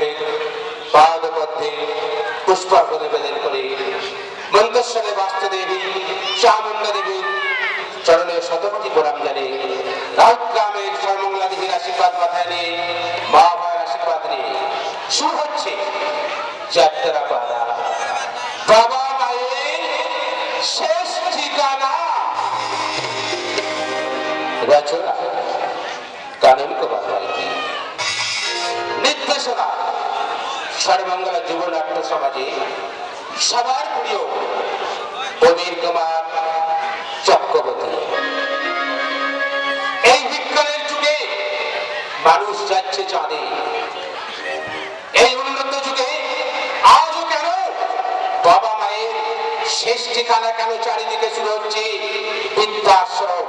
দেবের পাদপদ্মে পুষ্পার্ঘ নিবেদন করে মন্তেশ্বরে বাস্তুদেবী চামুন্ডা দেবীর চরণে শতপতি প্রণাম জানে সর্বমঙ্গলা যুব নাট্য সমাজে সবার প্রিয় প্রবীর কুমার চক্রবর্তী। এই বিজ্ঞানের যুগে মানুষ যাচ্ছে চাঁদে। এই উন্নত যুগে আজও কেন বাবা মায়ের শেষ ঠিকানা কেন চারিদিকে শুরু হচ্ছে? বৃদ্ধাশ্রম।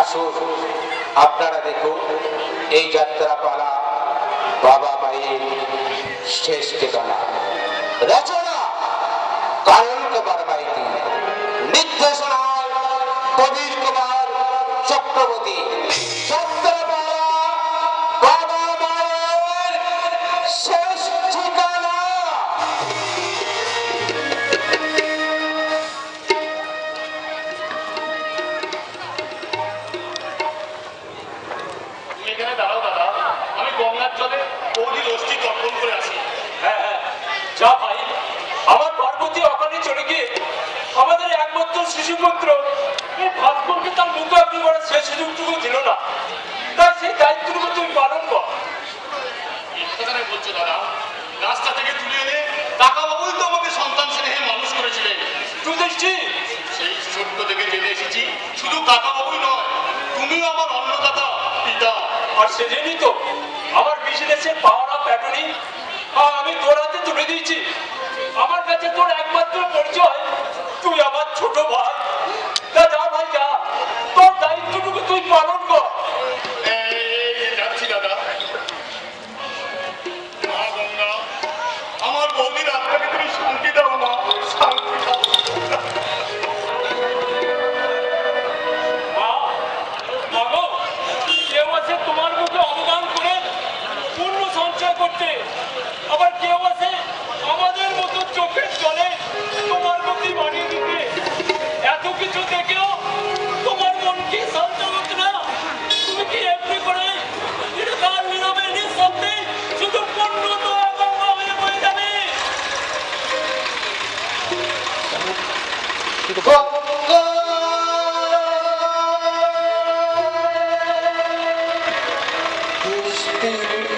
আসুন, আপনারা দেখুন এই যাত্রা পালা বাবা মায়ের শেষ ঠিকানা। রচনা কারণ কুমার মাইতি। কবির কুমার চক্রবর্তী। আমি গঙ্গার জলে বৌদির অস্থি তর্পণ করে আসি হ্যাঁ হ্যাঁ যা ভাই আমার অকালে চলে গিয়ে আমাদের একমাত্র শিশুপুত্র এই ভাস্করকে তার মুখাগ্নি করার সে সুযোগটুকু দিল না। তাই সেই দায়িত্বটুকু তুমি পালন কর। এখানে বলছো দাদা। রাস্তা থেকে তুলে এনে টাকা বাবুই তো আমাকে সন্তান স্নেহে মানুষ করেছিলেন। তুই দেখছি সেই ছোট্ট থেকে জেনে এসেছি শুধু কাকা বাবুই নয় তুমিও আমার অন্নদাতা পিতা। আর সেজন্যই তো আমার বিজনেসের পাওয়ার অফ অ্যাটর্নি আমি তোর হাতে তুলে দিয়েছি। আমার কাছে তোর একমাত্র পরিচয়। তুই আমার ছোট ভাই।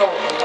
know.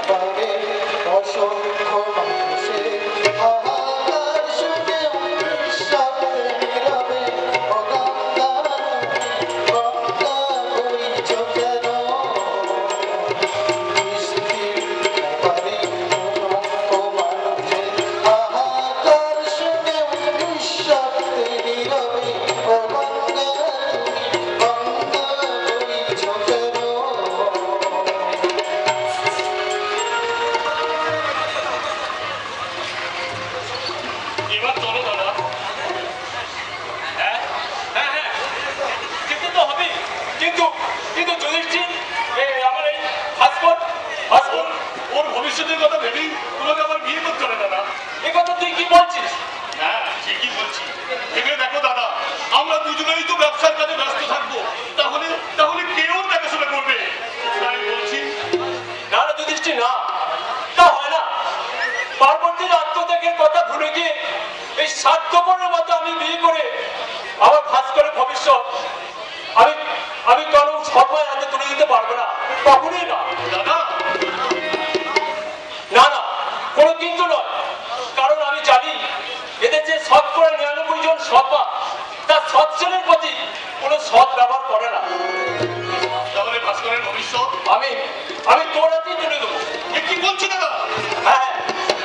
থেকে চলে আমার এই হাসপাত হাসপাত ওর ভবিষ্যতের কথা ভেবেই তোমাকে আমার বিয়ে করতে হবে দাদা। এ কথা তুই কি বলছিস? হ্যাঁ ঠিকই বলছি। ভেবে দেখো দাদা আমরা দুজনেই তো ব্যবসার কাজে ব্যস্ত থাকব। তাহলে তাহলে কেউ দেখাশোনা করবে? তাই বলছি। না না যুধিষ্ঠি না। তা হয় না। পার্বতীর আত্মত্যাগের কথা ভুলে গিয়ে এই স্বার্থপরের মতো আমি বিয়ে করে আমার ভাস্করের ভবিষ্যৎ আমি আমি কারও সর্বয় হাতে তুলে দিতে পারব না। কখনোই না। দাদা। না না। কোনো কিন্তু নয়। কারণ আমি জানি এদের যে শতকরা নিরানব্বই জন সৎমা তার সৎজনের প্রতি কোনো সৎ ব্যবহার করে না। তাহলে ভাস্করের ভবিষ্যৎ? আমি আমি তোর হাতেই তুলে দেবো। কি বলছো দাদা? হ্যাঁ হ্যাঁ,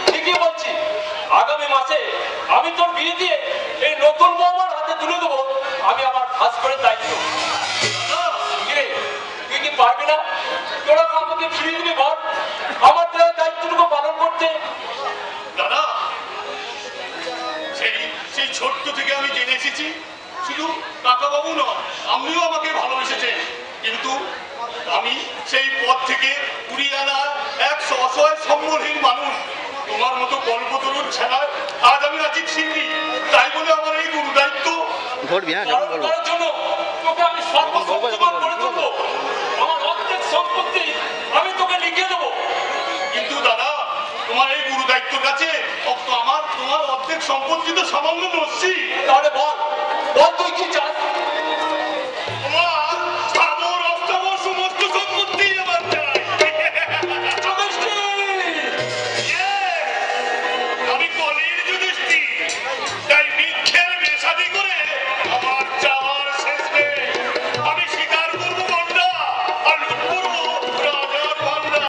ঠিকই বলছি। আগামী মাসে আমি তোর বিয়ে দিয়ে এই নতুন বৌমার হাতে তুলে দেবো। আমি আমার ভাস্করের দায়িত্ব। কিরে তুই না। তোরা আমাকে ফিরিয়ে দিবি বল। আমার দেওয়া দায়িত্বটুকু পালন করতে। দাদা সেই সেই ছোট্ট থেকে আমি জেনে এসেছি শুধু কাকাবাবু নয় আপনিও আমাকে ভালোবেসেছেন কিন্তু আমি সেই পথ থেকে কুড়িয়ে আনা এক অসহায় সম্বলহীন মানুষ। তোমার মতো কল্পতরুর ছেড়ায় আজ আমি রাজিক সিংহি। তাই বলে আমার এই গুরু দায়িত্ব ধরবি হ্যাঁ জন্য তোকে আমি সর্বশক্তিমান করে অর্ধেক সম্পত্তি আমি তোকে লিখে দেবো। কিন্তু দাদা তোমার এই গুরু দায়িত্বের কাছে আমার তোমার অর্ধেক সম্পত্তি তো সামান্য নসি তাহলে বল বল তুই কি চাস?